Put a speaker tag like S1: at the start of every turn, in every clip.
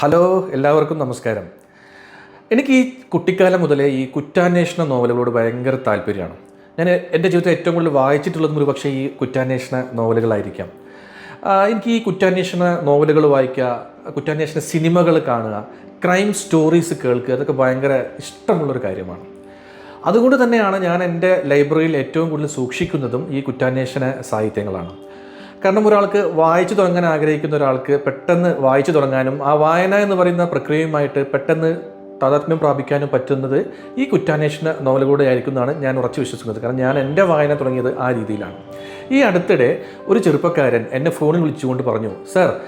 S1: Hello എല്ലാവർക്കും നമസ്കാരം. എനിക്ക് ഈ കുട്ടിക്കാലം മുതലേ ഈ കുറ്റാന്വേഷണ നോവലുകളോട് ഭയങ്കര താല്പര്യമാണ്. ഞാൻ എന്റെ ജീവിതത്തിൽ ഏറ്റവും കൂടുതൽ വായിച്ചിട്ടുള്ളതും ഒരു പക്ഷേ ഈ കുറ്റാന്വേഷണ നോവലുകളായിരിക്കാം. എനിക്ക് ഈ കുറ്റാന്വേഷണ നോവലുകൾ വായിക്കുക കുറ്റാന്വേഷണ സിനിമകൾ കാണുക ക്രൈം സ്റ്റോറീസ് കേൾക്കുക അതൊക്കെ ഭയങ്കര ഇഷ്ടമുള്ളൊരു കാര്യമാണ്. അതുകൊണ്ട് തന്നെയാണ് ഞാൻ എന്റെ ലൈബ്രറിയിൽ ഏറ്റവും കൂടുതൽ സൂക്ഷിക്കുന്നതും ഈ കുറ്റാന്വേഷണ സാഹിത്യങ്ങളാണ്. കാരണം ഒരാൾക്ക് വായിച്ചു തുടങ്ങാൻ ആഗ്രഹിക്കുന്ന ഒരാൾക്ക് പെട്ടെന്ന് വായിച്ചു തുടങ്ങാനും ആ വായന എന്ന് പറയുന്ന പ്രക്രിയയുമായിട്ട് പെട്ടെന്ന് താതാത്മ്യം പ്രാപിക്കാനും പറ്റുന്നത് ഈ കുറ്റാന്വേഷണ നോവലുകളുടെ ആയിരിക്കും എന്നാണ് ഞാൻ ഉറച്ചു വിശ്വസിക്കുന്നത്. കാരണം ഞാൻ എന്റെ വായന തുടങ്ങിയത് ആ രീതിയിലാണ്. ഈ അടുത്തിടെ ഒരു ചെറുപ്പക്കാരൻ എന്നെ ഫോണിൽ വിളിച്ചുകൊണ്ട് പറഞ്ഞു സർ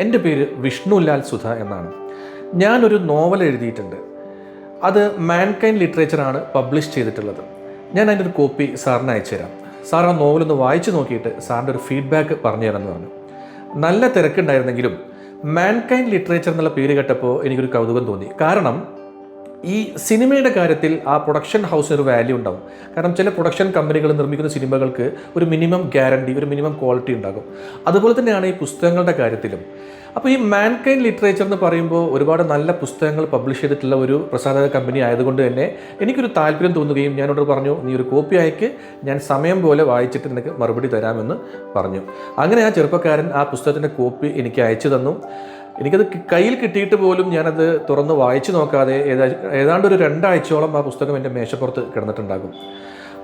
S1: എന്റെ പേര് വിഷ്ണുലാൽ സുധ എന്നാണ്. ഞാനൊരു നോവൽ എഴുതിയിട്ടുണ്ട്. അത് മാൻകൈൻ ലിറ്ററേച്ചറാണ് പബ്ലിഷ് ചെയ്തിട്ടുള്ളത്. ഞാൻ അതിന്റെ ഒരു കോപ്പി സാറിന് അയച്ചു തരാം സാർ ആ നോവലൊന്ന് വായിച്ചു നോക്കിയിട്ട് സാറിന്റെ ഒരു ഫീഡ്ബാക്ക് പറഞ്ഞു തരാമെന്ന് പറഞ്ഞു നല്ല തിരക്കുണ്ടായിരുന്നെങ്കിലും മാൻകൈൻഡ് ലിറ്ററേച്ചർ എന്നുള്ള പേര് കേട്ടപ്പോൾ എനിക്കൊരു കൗതുകം തോന്നി. കാരണം ഈ സിനിമയുടെ കാര്യത്തിൽ ആ പ്രൊഡക്ഷൻ ഹൗസിന് ഒരു വാല്യൂ ഉണ്ടാകും കാരണം ചില പ്രൊഡക്ഷൻ കമ്പനികൾ നിർമ്മിക്കുന്ന സിനിമകൾക്ക് ഒരു മിനിമം ഗ്യാരണ്ടി ഒരു മിനിമം ക്വാളിറ്റി ഉണ്ടാകും. അതുപോലെ തന്നെയാണ് ഈ പുസ്തകങ്ങളുടെ കാര്യത്തിലും. അപ്പോൾ ഈ മാൻകൈൻ ലിറ്ററേച്ചർ എന്ന് പറയുമ്പോൾ ഒരുപാട് നല്ല പുസ്തകങ്ങൾ പബ്ലിഷ് ചെയ്തിട്ടുള്ള ഒരു പ്രസാധക കമ്പനി ആയതുകൊണ്ട് തന്നെ എനിക്കൊരു താല്പര്യം തോന്നുകയും ഞാനോട് പറഞ്ഞു നീ ഒരു കോപ്പി അയക്ക് ഞാൻ സമയം പോലെ വായിച്ചിട്ട് നിനക്ക് മറുപടി തരാമെന്ന് പറഞ്ഞു. അങ്ങനെ ആ ചെറുപ്പക്കാരൻ ആ പുസ്തകത്തിന്റെ കോപ്പി എനിക്ക് അയച്ചു തന്നു. എനിക്കത് കയ്യിൽ കിട്ടിയിട്ട് പോലും ഞാനത് തുറന്ന് വായിച്ചു നോക്കാതെ ഏതാ ഏതാണ്ട് ഒരു രണ്ടാഴ്ചയോളം ആ പുസ്തകം എന്റെ മേശപ്പുറത്ത് കിടന്നിട്ടുണ്ടാകും.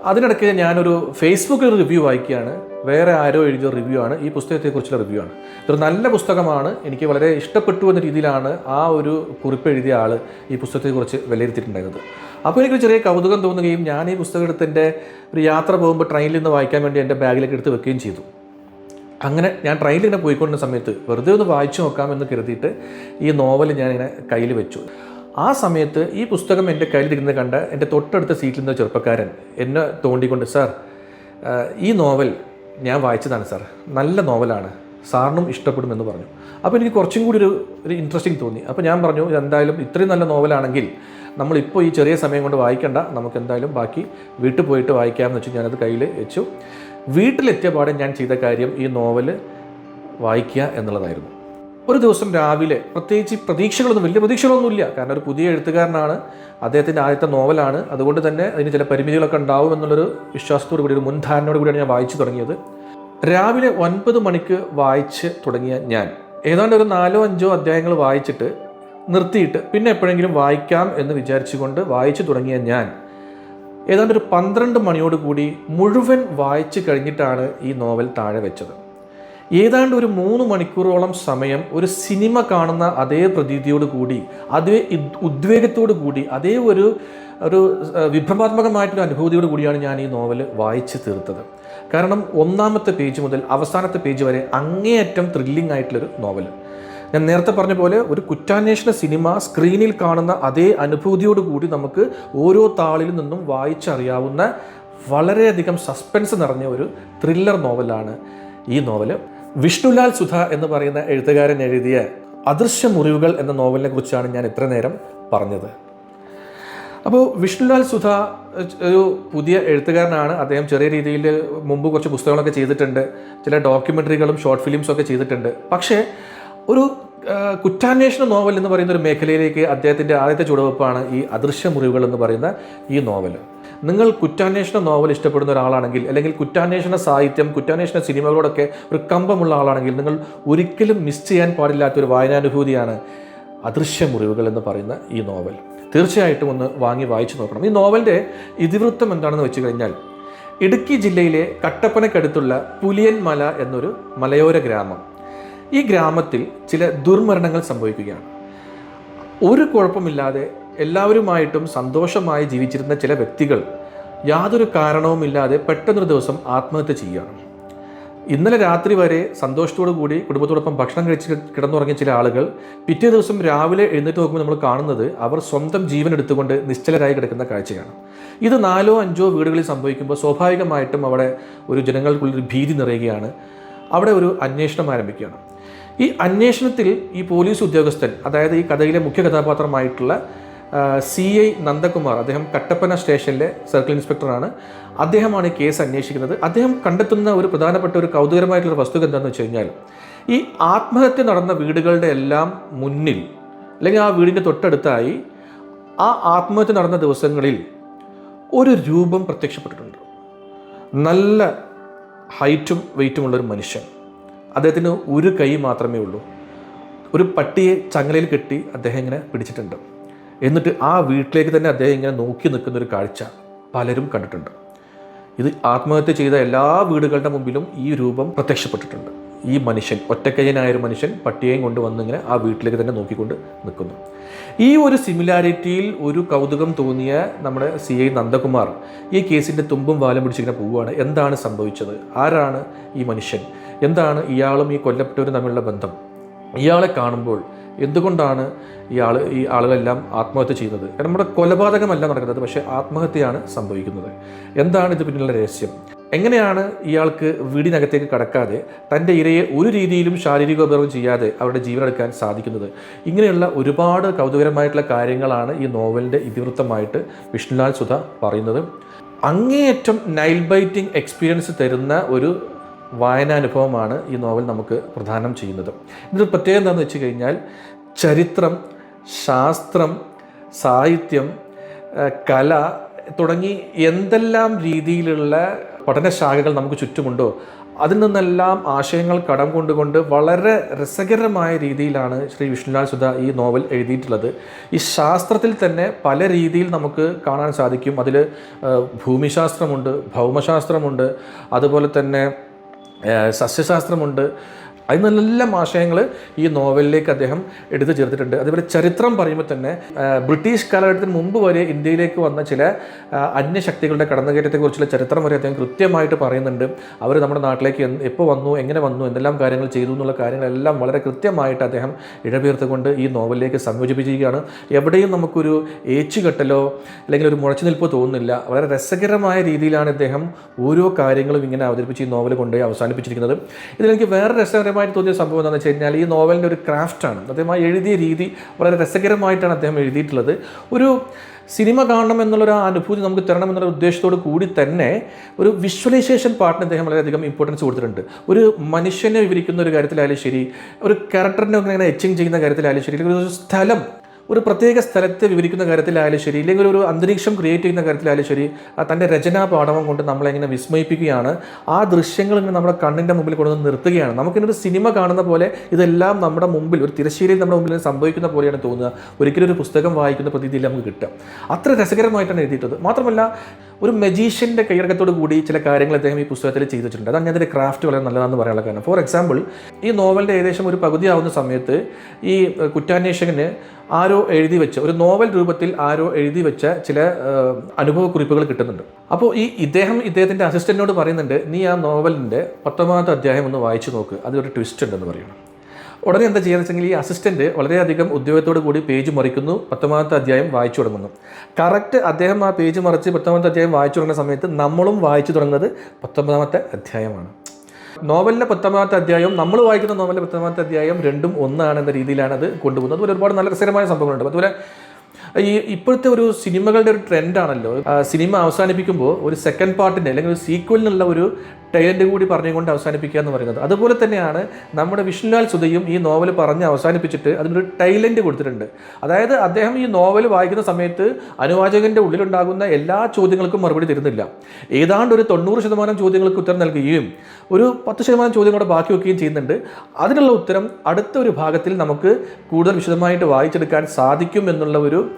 S1: അതിനിടയ്ക്ക് ഞാനൊരു ഫേസ്ബുക്കിൽ റിവ്യൂ വായിക്കുകയാണ്. വേറെ ആരോ എഴുതിയ റിവ്യൂ ആണ്. ഈ പുസ്തകത്തെക്കുറിച്ചുള്ള റിവ്യൂ ആണ്. ഇതൊരു നല്ല പുസ്തകമാണ്. എനിക്ക് വളരെ ഇഷ്ടപ്പെട്ടു എന്ന രീതിയിലാണ് ആ ഒരു കുറിപ്പ് എഴുതിയ ആൾ ഈ പുസ്തകത്തെക്കുറിച്ച് വിലയിരുത്തിയിട്ടുണ്ടായിരുന്നത്. അപ്പോൾ എനിക്കൊരു ചെറിയ കൗതുകം തോന്നുകയും ഞാൻ ഈ പുസ്തകം എടുത്ത് എന്റെ ഒരു യാത്ര പോകുമ്പോൾ ട്രെയിനിൽ നിന്ന് വായിക്കാൻ വേണ്ടി എന്റെ ബാഗിലേക്ക് എടുത്ത് വെക്കുകയും ചെയ്തു. അങ്ങനെ ഞാൻ ട്രെയിനിൽ ഇങ്ങനെ പോയിക്കൊണ്ടിരുന്ന സമയത്ത് വെറുതെ ഒന്ന് വായിച്ചു നോക്കാമെന്ന് കരുതിയിട്ട് ഈ നോവൽ ഞാൻ ഞാനിങ്ങനെ കയ്യിൽ വെച്ചു. ആ സമയത്ത് ഈ പുസ്തകം എന്റെ കയ്യിലിരിക്കുന്നത് കണ്ട എന്റെ തൊട്ടടുത്ത സീറ്റിൽ നിന്ന ചെറുപ്പക്കാരൻ എന്നെ തോണ്ടിക്കൊണ്ട് സാർ ഈ നോവൽ ഞാൻ വായിച്ചതാണ് സാർ. നല്ല നോവലാണ് സാറിനും ഇഷ്ടപ്പെടുമെന്ന് പറഞ്ഞു. അപ്പോൾ എനിക്ക് കുറച്ചും കൂടി ഒരു ഒരു ഇൻട്രസ്റ്റിംഗ് തോന്നി. അപ്പോൾ ഞാൻ പറഞ്ഞു എന്തായാലും ഇത്രയും നല്ല നോവലാണെങ്കിൽ നമ്മളിപ്പോൾ ഈ ചെറിയ സമയം കൊണ്ട് വായിക്കണ്ട. നമുക്ക് എന്തായാലും ബാക്കി വീട്ടിൽ പോയിട്ട് വായിക്കാമെന്ന് വെച്ച് ഞാനത് കയ്യിൽ വെച്ചു. വീട്ടിലെത്തിയ പാടെ ഞാൻ ചെയ്ത കാര്യം ഈ നോവൽ വായിക്കുക എന്നുള്ളതായിരുന്നു. ഒരു ദിവസം രാവിലെ പ്രത്യേകിച്ച് പ്രതീക്ഷകളൊന്നും വലിയ പ്രതീക്ഷകളൊന്നുമില്ല. കാരണം ഒരു പുതിയ എഴുത്തുകാരനാണ്. അദ്ദേഹത്തിന്റെ ആദ്യത്തെ നോവലാണ്. അതുകൊണ്ട് തന്നെ അതിന് ചില പരിമിതികളൊക്കെ ഉണ്ടാവും എന്നുള്ളൊരു വിശ്വാസത്തോടു കൂടി ഒരു മുൻധാരണയോട് കൂടിയാണ് ഞാൻ വായിച്ചു തുടങ്ങിയത്. രാവിലെ ഒൻപത് മണിക്ക് വായിച്ച് തുടങ്ങിയ ഞാൻ. ഏതാണ്ട് ഒരു നാലോ അഞ്ചോ അധ്യായങ്ങൾ വായിച്ചിട്ട് നിർത്തിയിട്ട് പിന്നെ എപ്പോഴെങ്കിലും വായിക്കാം എന്ന് വിചാരിച്ചുകൊണ്ട് വായിച്ചു തുടങ്ങിയ ഞാൻ. ഏതാണ്ട് ഒരു പന്ത്രണ്ട് മണിയോട് കൂടി മുഴുവൻ വായിച്ചു കഴിഞ്ഞിട്ടാണ് ഈ നോവൽ താഴെ വെച്ചത്. ഏതാണ്ട് ഒരു മൂന്ന് മണിക്കൂറോളം സമയം ഒരു സിനിമ കാണുന്ന അതേ പ്രതീതിയോട് കൂടി അതേ ഉദ്വേഗത്തോടു കൂടി അതേ ഒരു ഒരു വിഭ്രമാത്മകമായിട്ടൊരു അനുഭൂതിയോട് കൂടിയാണ് ഞാൻ ഈ നോവൽ വായിച്ച് തീർത്തത്. കാരണം ഒന്നാമത്തെ പേജ് മുതൽ അവസാനത്തെ പേജ് വരെ അങ്ങേയറ്റം ത്രില്ലിംഗ് ആയിട്ടുള്ളൊരു നോവൽ ഞാൻ നേരത്തെ പറഞ്ഞ പോലെ ഒരു കുറ്റാന്വേഷണ സിനിമ സ്ക്രീനിൽ കാണുന്ന അതേ അനുഭൂതിയോട് കൂടി നമുക്ക് ഓരോ താളിൽ നിന്നും വായിച്ചറിയാവുന്ന വളരെയധികം സസ്പെൻസ് നിറഞ്ഞ ഒരു ത്രില്ലർ നോവലാണ് ഈ നോവൽ വിഷ്ണുലാൽ സുധ എന്ന് പറയുന്ന എഴുത്തുകാരൻ എഴുതിയ അദൃശ്യ മുറിവുകൾ എന്ന നോവലിനെ കുറിച്ചാണ് ഞാൻ ഇത്ര നേരം പറഞ്ഞത്. അപ്പോൾ വിഷ്ണുലാൽ സുധ ഒരു പുതിയ എഴുത്തുകാരനാണ്. അദ്ദേഹം ചെറിയ രീതിയിൽ മുമ്പ് കുറച്ച് പുസ്തകങ്ങളൊക്കെ ചെയ്തിട്ടുണ്ട്. ചില ഡോക്യുമെന്ററികളും ഷോർട്ട് ഫിലിംസും ഒക്കെ ചെയ്തിട്ടുണ്ട്. പക്ഷേ ഒരു കുറ്റാന്വേഷണ നോവൽ എന്ന് പറയുന്ന ഒരു മേഖലയിലേക്ക് അദ്ദേഹത്തിന്റെ ആദ്യത്തെ ചുവടുവെപ്പാണ് ഈ അദൃശ്യ മുറിവുകൾ എന്ന് പറയുന്ന ഈ നോവൽ. നിങ്ങൾ കുറ്റാന്വേഷണ നോവൽ ഇഷ്ടപ്പെടുന്ന ഒരാളാണെങ്കിൽ അല്ലെങ്കിൽ കുറ്റാന്വേഷണ സാഹിത്യം കുറ്റാന്വേഷണ സിനിമകളോടൊക്കെ ഒരു കമ്പമുള്ള ആളാണെങ്കിൽ നിങ്ങൾ ഒരിക്കലും മിസ് ചെയ്യാൻ പാടില്ലാത്ത ഒരു വായനാനുഭൂതിയാണ് അദൃശ്യ മുറിവുകൾ എന്ന് പറയുന്ന ഈ നോവൽ. തീർച്ചയായിട്ടും ഒന്ന് വാങ്ങി വായിച്ചു നോക്കണം. ഈ നോവലിന്റെ ഇതിവൃത്തം എന്താണെന്ന് വെച്ച് കഴിഞ്ഞാൽ ഇടുക്കി ജില്ലയിലെ കട്ടപ്പനക്കടുത്തുള്ള പുലിയൻമല എന്നൊരു മലയോര ഗ്രാമം. ഈ ഗ്രാമത്തിൽ ചില ദുർമരണങ്ങൾ സംഭവിക്കുകയാണ്. ഒരു കുഴപ്പമില്ലാതെ എല്ലാവരുമായിട്ടും സന്തോഷമായി ജീവിച്ചിരുന്ന ചില വ്യക്തികൾ യാതൊരു കാരണവുമില്ലാതെ പെട്ടെന്നൊരു ദിവസം ആത്മഹത്യ ചെയ്യുകയാണ്. ഇന്നലെ രാത്രി വരെ സന്തോഷത്തോടു കൂടി കുടുംബത്തോടൊപ്പം ഭക്ഷണം കഴിച്ച് കിടന്നുറങ്ങിയ ചില ആളുകൾ പിറ്റേ ദിവസം രാവിലെ എഴുന്നേറ്റ് നോക്കുമ്പോൾ നമ്മൾ കാണുന്നത് അവർ സ്വന്തം ജീവൻ എടുത്തുകൊണ്ട് നിശ്ചലരായി കിടക്കുന്ന കാഴ്ചയാണ്. ഇത് നാലോ അഞ്ചോ വീടുകളിൽ സംഭവിക്കുമ്പോൾ സ്വാഭാവികമായിട്ടും അവിടെ ഒരു ജനങ്ങൾക്കുള്ളൊരു ഭീതി നിറയുകയാണ്. അവിടെ ഒരു അന്വേഷണം ആരംഭിക്കുകയാണ്. ഈ അന്വേഷണത്തിൽ ഈ പോലീസ് ഉദ്യോഗസ്ഥൻ അതായത് ഈ കഥയിലെ മുഖ്യ കഥാപാത്രമായിട്ടുള്ള സി ഐ നന്ദകുമാർ അദ്ദേഹം കട്ടപ്പന സ്റ്റേഷനിലെ സർക്കിൾ ഇൻസ്പെക്ടറാണ്. അദ്ദേഹമാണ് ഈ കേസ് അന്വേഷിക്കുന്നത്. അദ്ദേഹം കണ്ടെത്തുന്ന ഒരു പ്രധാനപ്പെട്ട ഒരു കൗതുകരമായിട്ടുള്ള വസ്തുത എന്താണെന്ന് വെച്ച് കഴിഞ്ഞാൽ ഈ ആത്മഹത്യ നടന്ന വീടുകളുടെ എല്ലാം മുന്നിൽ അല്ലെങ്കിൽ ആ വീടിന്റെ തൊട്ടടുത്തായി ആ ആത്മഹത്യ നടന്ന ദിവസങ്ങളിൽ ഒരു രൂപം പ്രത്യക്ഷപ്പെട്ടിട്ടുണ്ട്. നല്ല ഹൈറ്റും വെയിറ്റുമുള്ള ഒരു മനുഷ്യൻ. അദ്ദേഹത്തിന് ഒരു കൈ മാത്രമേ ഉള്ളൂ. ഒരു പട്ടിയെ ചങ്ങലയിൽ കെട്ടി അദ്ദേഹം ഇങ്ങനെ പിടിച്ചിട്ടുണ്ട്. എന്നിട്ട് ആ വീട്ടിലേക്ക് തന്നെ അദ്ദേഹം ഇങ്ങനെ നോക്കി നിൽക്കുന്ന ഒരു കാഴ്ച പലരും കണ്ടിട്ടുണ്ട്. ഇത് ആത്മഹത്യ ചെയ്ത എല്ലാ വീടുകളുടെ മുമ്പിലും ഈ രൂപം പ്രത്യക്ഷപ്പെട്ടിട്ടുണ്ട്. ഈ മനുഷ്യൻ ഒറ്റക്കയ്യനായ ഒരു മനുഷ്യൻ പട്ടിയെയും കൊണ്ട് വന്നിങ്ങനെ ആ വീട്ടിലേക്ക് തന്നെ നോക്കിക്കൊണ്ട് നിൽക്കുന്നു. ഈ ഒരു സിമിലാരിറ്റിയിൽ ഒരു കൗതുകം തോന്നിയ നമ്മുടെ സി ഐ നന്ദകുമാർ ഈ കേസിന്റെ തുമ്പും വാലും പിടിച്ചിങ്ങനെ പോവുകയാണ്. എന്താണ് സംഭവിച്ചത്? ആരാണ് ഈ മനുഷ്യൻ? എന്താണ് ഇയാളും ഈ കൊല്ലപ്പെട്ടവരും തമ്മിലുള്ള ബന്ധം? ഇയാളെ കാണുമ്പോൾ എന്തുകൊണ്ടാണ് ഇയാൾ ഈ ആളുകളെല്ലാം ആത്മഹത്യ ചെയ്യുന്നത്? കാരണം നമ്മുടെ കൊലപാതകമല്ല നടക്കുന്നത് പക്ഷേ ആത്മഹത്യയാണ് സംഭവിക്കുന്നത്. എന്താണ് ഇത് പിന്നിലുള്ള രഹസ്യം? എങ്ങനെയാണ് ഇയാൾക്ക് വീടിനകത്തേക്ക് കടക്കാതെ തന്റെ ഇരയെ ഒരു രീതിയിലും ശാരീരിക ഉപയോഗം ചെയ്യാതെ അവരുടെ ജീവനെടുക്കാൻ സാധിക്കുന്നത്? ഇങ്ങനെയുള്ള ഒരുപാട് കൗതുകരമായിട്ടുള്ള കാര്യങ്ങളാണ് ഈ നോവലിന്റെ ഇതിവൃത്തമായിട്ട് വിഷ്ണുലാൽ സുധ പറയുന്നത്. അങ്ങേയറ്റം നൈൽ ബൈറ്റിംഗ് എക്സ്പീരിയൻസ് തരുന്ന ഒരു വായനാനുഭവമാണ് ഈ നോവൽ നമുക്ക് പ്രദാനം ചെയ്യുന്നത്. ഇതിൽ പ്രത്യേകം എന്താണെന്ന് വെച്ച് കഴിഞ്ഞാൽ ചരിത്രം ശാസ്ത്രം സാഹിത്യം കല തുടങ്ങി എന്തെല്ലാം രീതിയിലുള്ള പഠനശാഖകൾ നമുക്ക് ചുറ്റുമുണ്ടോ അതിൽ നിന്നെല്ലാം ആശയങ്ങൾ കടം കൊണ്ടുകൊണ്ട് വളരെ രസകരമായ രീതിയിലാണ് ശ്രീ വിഷ്ണുലാൽ സുധ ഈ നോവൽ എഴുതിയിട്ടുള്ളത്. ഈ ശാസ്ത്രത്തിൽ തന്നെ പല രീതിയിൽ നമുക്ക് കാണാൻ സാധിക്കും. അതിൽ ഭൂമിശാസ്ത്രമുണ്ട് ഭൗമശാസ്ത്രമുണ്ട് അതുപോലെ തന്നെ സസ്യശാസ്ത്രമുണ്ട്. അതിൽ നിന്നെല്ലാം ആശയങ്ങൾ ഈ നോവലിലേക്ക് അദ്ദേഹം എടുത്തു ചേർത്തിട്ടുണ്ട്. അതുപോലെ ചരിത്രം പറയുമ്പോൾ തന്നെ ബ്രിട്ടീഷ് കാലഘട്ടത്തിന് മുമ്പ് വരെ ഇന്ത്യയിലേക്ക് വന്ന ചില അന്യശക്തികളുടെ കടന്നുകയറ്റത്തെക്കുറിച്ചുള്ള ചരിത്രം വരെ അദ്ദേഹം കൃത്യമായിട്ട് പറയുന്നുണ്ട്. അവർ നമ്മുടെ നാട്ടിലേക്ക് എപ്പോൾ വന്നു എങ്ങനെ വന്നു എന്തെല്ലാം കാര്യങ്ങൾ ചെയ്തു എന്നുള്ള കാര്യങ്ങളെല്ലാം വളരെ കൃത്യമായിട്ട് അദ്ദേഹം ഇഴപേർത്തുകൊണ്ട് ഈ നോവലിലേക്ക് സംയോജിപ്പിച്ചിരിക്കുകയാണ്. എവിടെയും നമുക്കൊരു ഏച്ചുകെട്ടലോ അല്ലെങ്കിൽ ഒരു മുഴച്ചു നിൽപ്പോ തോന്നുന്നില്ല. വളരെ രസകരമായ രീതിയിലാണ് അദ്ദേഹം ഓരോ കാര്യങ്ങളും ഇങ്ങനെ അവതരിപ്പിച്ച് ഈ നോവൽ കൊണ്ടുപോയി അവസാനിപ്പിച്ചിരിക്കുന്നത്. ഇതിലെനിക്ക് വേറെ രസകരമായിട്ട് തോന്നിയ സംഭവം എന്താണെന്ന് വെച്ച് കഴിഞ്ഞാൽ ഈ നോവലിന്റെ ഒരു ക്രാഫ്റ്റാണ് അദ്ദേഹം ആ എഴുതിയ രീതി വളരെ രസകരമായിട്ടാണ് അദ്ദേഹം എഴുതിയിട്ടുള്ളത്. ഒരു സിനിമ കാണണം എന്നുള്ളൊരു അനുഭൂതി നമുക്ക് തരണം എന്നുള്ള ഉദ്ദേശത്തോട് കൂടി തന്നെ ഒരു വിഷ്വലൈസേഷൻ പാർട്ടിന് അദ്ദേഹം വളരെയധികം ഇമ്പോർട്ടൻസ് കൊടുത്തിട്ടുണ്ട്. ഒരു മനുഷ്യനെ വിവരിക്കുന്ന ഒരു കാര്യത്തിലായാലും ശരി ഒരു ക്യാരക്ടറിനെ ഇങ്ങനെ എച്ചിങ് ചെയ്യുന്ന കാര്യത്തിലായാലും ശരി ഒരു സ്ഥലം ഒരു പ്രത്യേക സ്ഥലത്തെ വിവരിക്കുന്ന കാര്യത്തിലായാലും ശരി ഇല്ലെങ്കിൽ ഒരു അന്തരീക്ഷം ക്രിയേറ്റ് ചെയ്യുന്ന കാര്യത്തിലായാലും ശരി തന്റെ രചനാ പാഠവം കൊണ്ട് നമ്മളെങ്ങനെ വിസ്മയിപ്പിക്കുകയാണ്. ആ ദൃശ്യങ്ങൾ ഇങ്ങനെ നമ്മുടെ കണ്ണിന്റെ മുമ്പിൽ കൊണ്ടുവന്ന് നിർത്തുകയാണ്. നമുക്കിനൊരു സിനിമ കാണുന്ന പോലെ ഇതെല്ലാം നമ്മുടെ മുമ്പിൽ ഒരു തിരശ്ശീലയിൽ നമ്മുടെ മുമ്പിൽ സംഭവിക്കുന്ന പോലെയാണ് തോന്നുക. ഒരിക്കലും ഒരു പുസ്തകം വായിക്കുന്ന പ്രതീതിയിൽ നമുക്ക് കിട്ടുക. അത്ര രസകരമായിട്ടാണ് എഴുതിയിട്ടത് മാത്രമല്ല ഒരു മെജീഷ്യന്റെ കൈയടക്കത്തോട് കൂടി ചില കാര്യങ്ങൾ അദ്ദേഹം ഈ പുസ്തകത്തിൽ ചെയ്തു വെച്ചിട്ടുണ്ട്. അതാണ് അതിന്റെ ക്രാഫ്റ്റ് വളരെ നല്ലതാണെന്ന് പറയാനുള്ള കാരണം. ഫോർ എക്സാമ്പിൾ ഈ നോവലിന്റെ ഏകദേശം ഒരു പകുതി ആവുന്ന സമയത്ത് ഈ കുറ്റാന്വേഷകന് ആരോ എഴുതി വെച്ച ഒരു നോവൽ രൂപത്തിൽ ആരോ എഴുതി വെച്ച ചില അനുഭവക്കുറിപ്പുകൾ കിട്ടുന്നുണ്ട്. അപ്പോൾ ഈ ഇദ്ദേഹം ഇദ്ദേഹത്തിന്റെ അസിസ്റ്റന്റിനോട് പറയുന്നുണ്ട് നീ ആ നോവലിന്റെ പത്തൊമ്പതാമത്തെ അധ്യായം ഒന്ന് വായിച്ചു നോക്ക്. അതൊരു ട്വിസ്റ്റ് ഉണ്ടെന്ന് പറയണം. ഉടനെ എന്താ ചെയ്യുന്നത് വെച്ചെങ്കിൽ ഈ അസിസ്റ്റന്റ് വളരെയധികം ഉദ്യോഗത്തോടു കൂടി പേജ് മറിക്കുന്നു പത്തൊമ്പതാമത്തെ അധ്യായം വായിച്ചു തുടങ്ങുന്നു. കറക്റ്റ് അദ്ദേഹം ആ പേജ് മറിച്ച് പത്തൊമ്പതാമത്തെ അധ്യായം വായിച്ചു തുടങ്ങുന്ന സമയത്ത് നമ്മളും വായിച്ചു തുടങ്ങുന്നത് പത്തൊമ്പതാമത്തെ അധ്യായമാണ്. നോവലിലെ പത്തൊമ്പതാമത്തെ അധ്യായം നമ്മൾ വായിക്കുന്ന നോവലിലെ പത്തൊമ്പതാമത്തെ അധ്യായം രണ്ടും ഒന്നാണ് എന്ന രീതിയിലാണ് അത് കൊണ്ടുപോകുന്നത്. അതുപോലെ ഒരുപാട് നല്ല രസകരമായ സംഭവങ്ങളുണ്ട്. അതുപോലെ ഈ ഇപ്പോഴത്തെ ഒരു സിനിമകളുടെ ഒരു ട്രെൻഡാണല്ലോ. സിനിമ അവസാനിപ്പിക്കുമ്പോൾ ഒരു സെക്കൻഡ് പാർട്ടിന്റെ അല്ലെങ്കിൽ ഒരു സീക്വലിനുള്ള ഒരു ടൈലന്റ് കൂടി പറഞ്ഞുകൊണ്ട് അവസാനിപ്പിക്കുക എന്ന് പറയുന്നത്. അതുപോലെ തന്നെയാണ് നമ്മുടെ വിഷ്ണുലാൽ സുധയും ഈ നോവൽ പറഞ്ഞ് അവസാനിപ്പിച്ചിട്ട് അതിനൊരു ടൈലന്റ് കൊടുത്തിട്ടുണ്ട്. അതായത് അദ്ദേഹം ഈ നോവൽ വായിക്കുന്ന സമയത്ത് അനുവാചകന്റെ ഉള്ളിലുണ്ടാകുന്ന എല്ലാ ചോദ്യങ്ങൾക്കും മറുപടി തരുന്നില്ല. ഏതാണ്ട് ഒരു തൊണ്ണൂറ് ശതമാനം ചോദ്യങ്ങൾക്ക് ഉത്തരം നൽകുകയും ഒരു പത്ത് ശതമാനം ചോദ്യങ്ങളോട് ബാക്കി വയ്ക്കുകയും ചെയ്യുന്നുണ്ട്. അതിനുള്ള ഉത്തരം അടുത്ത ഒരു ഭാഗത്തിൽ നമുക്ക് കൂടുതൽ വിശദമായിട്ട് വായിച്ചെടുക്കാൻ സാധിക്കും എന്നുള്ള ഒരു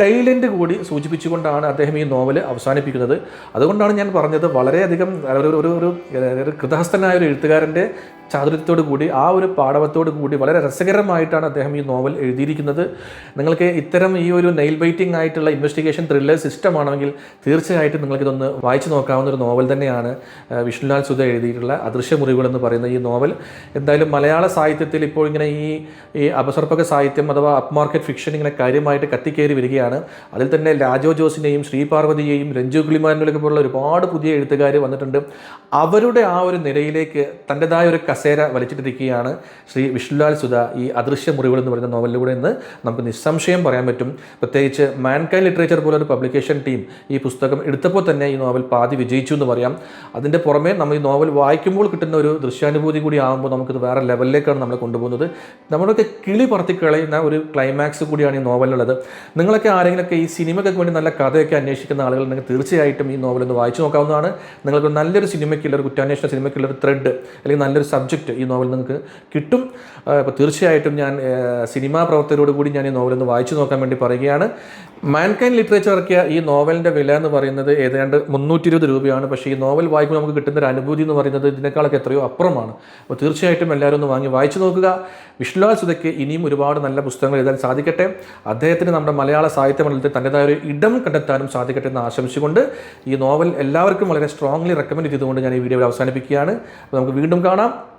S1: ടൈലന്റ് കൂടി സൂചിപ്പിച്ചുകൊണ്ടാണ് അദ്ദേഹം ഈ നോവൽ അവസാനിപ്പിക്കുന്നത്. അതുകൊണ്ടാണ് ഞാൻ പറഞ്ഞത് വളരെയധികം ഒരു ഒരു ഒരു ഒരു കൃതഹസ്ഥനായ ഒരു എഴുത്തുകാരന്റെ ചാതുര്യത്തോടു കൂടി ആ ഒരു പാടവത്തോടു കൂടി വളരെ രസകരമായിട്ടാണ് അദ്ദേഹം ഈ നോവൽ എഴുതിയിരിക്കുന്നത്. നിങ്ങൾക്ക് ഇത്തരം ഈ ഒരു നെയിൽ ബൈറ്റിംഗ് ആയിട്ടുള്ള ഇൻവെസ്റ്റിഗേഷൻ ത്രില്ലർ സിസ്റ്റം ആണെങ്കിൽ തീർച്ചയായിട്ടും നിങ്ങൾക്കിതൊന്ന് വായിച്ചു നോക്കാവുന്ന ഒരു നോവൽ തന്നെയാണ് വിഷ്ണുലാൽ സുധ എഴുതിയിട്ടുള്ള അദൃശ്യമുറിവുകൾ എന്ന് പറയുന്ന ഈ നോവൽ. എന്തായാലും മലയാള സാഹിത്യത്തിൽ ഇപ്പോൾ ഇങ്ങനെ ഈ ഈ അപസർപ്പക സാഹിത്യം അഥവാ അപ് മാർക്കറ്റ് ഫിക്ഷൻ ഇങ്ങനെ കാര്യമായിട്ട് കത്തിക്കയറി വരികയാണ്. അതിൽ തന്നെ രാജോ ജോസിനെയും ശ്രീപാർവതിയെയും രഞ്ജു കുളിമാനുകളൊക്കെ പോലുള്ള ഒരുപാട് പുതിയ എഴുത്തുകാർ വന്നിട്ടുണ്ട്. അവരുടെ ആ ഒരു നിരയിലേക്ക് തന്റെതായ ഒരു കസേര വലിച്ചിട്ടിരിക്കുകയാണ് ശ്രീ വിഷ്ണുലാൽ സുധ ഈ അദൃശ്യ മുറിവുകൾ എന്ന് പറയുന്ന നോവലിലൂടെ എന്ന് നമുക്ക് നിസ്സംശയം പറയാൻ പറ്റും. പ്രത്യേകിച്ച് മാൻകൈൻ ലിറ്ററേച്ചർ പോലെ ഒരു പബ്ലിക്കേഷൻ ടീം ഈ പുസ്തകം എടുത്തപ്പോൾ തന്നെ ഈ നോവൽ പാതി വിജയിച്ചു എന്ന് പറയാം. അതിന്റെ പുറമെ നമ്മൾ ഈ നോവൽ വായിക്കുമ്പോൾ കിട്ടുന്ന ഒരു ദൃശ്യാനുഭൂതി കൂടി ആകുമ്പോൾ നമുക്കിത് വേറെ ലെവലിലേക്കാണ് നമ്മൾ കൊണ്ടുപോകുന്നത്. നമ്മളൊക്കെ കിളി പറത്തിക്കളയുന്ന ഒരു ക്ലൈമാക്സ് കൂടിയാണ് ഈ നോവലിലുള്ളത്. നിങ്ങളൊക്കെ ആരെങ്കിലുമൊക്കെ ഈ സിനിമയ്ക്കൊക്കെ വേണ്ടി നല്ല കഥയൊക്കെ അന്വേഷിക്കുന്ന ആളുകൾ ആളുകളുണ്ടെങ്കിൽ തീർച്ചയായിട്ടും ഈ നോവൽ ഒന്ന് വായിച്ചു നോക്കാവുന്നതാണ്. നിങ്ങൾക്ക് നല്ലൊരു സിനിമയ്ക്കുള്ള ഒരു കുറ്റാന്വേഷണ സിനിമയ്ക്കുള്ള ഒരു ത്രെഡ് അല്ലെങ്കിൽ നല്ലൊരു സബ്ജക്റ്റ് ഈ നോവൽ നിങ്ങൾക്ക് കിട്ടും. അപ്പോൾ തീർച്ചയായിട്ടും ഞാൻ സിനിമാ പ്രവർത്തകരോട് കൂടി ഞാൻ ഈ നോവൽ ഒന്ന് വായിച്ചു നോക്കാൻ വേണ്ടി പറയുകയാണ്. മാൻകൈൻ ലിറ്ററേച്ചർ ഇറക്കിയ ഈ നോവലിന്റെ വില എന്ന് പറയുന്നത് ഏതാണ്ട് മുന്നൂറ്റി ഇരുപത് രൂപയാണ്. പക്ഷേ ഈ നോവൽ വായിക്കുമ്പോൾ നമുക്ക് കിട്ടുന്ന ഒരു അനുഭൂതി എന്ന് പറയുന്നത് ഇതിനേക്കാളൊക്കെ എത്രയോ അപ്പുറമാണ്. അപ്പോൾ തീർച്ചയായിട്ടും എല്ലാവരും ഒന്ന് വാങ്ങി വായിച്ചു നോക്കുക. വിഷ്ണുലാൽ സുധയ്ക്ക് ഇനിയും ഒരുപാട് നല്ല പുസ്തകങ്ങൾ എഴുതാൻ സാധിക്കട്ടെ. അദ്ദേഹത്തിന് നമ്മുടെ മലയാള സാഹിത്യ മണ്ഡലത്തിൽ തന്റെതായ ഒരു ഇടം കണ്ടെത്താനും സാധിക്കട്ടെ എന്ന് ആശംസിച്ചുകൊണ്ട് ഈ നോവൽ എല്ലാവർക്കും വളരെ സ്ട്രോങ്ലി റെക്കമെൻഡ് ചെയ്തുകൊണ്ട് ഞാൻ ഈ വീഡിയോ അവസാനിപ്പിക്കുകയാണ്. അപ്പോൾ നമുക്ക് വീണ്ടും കാണാം.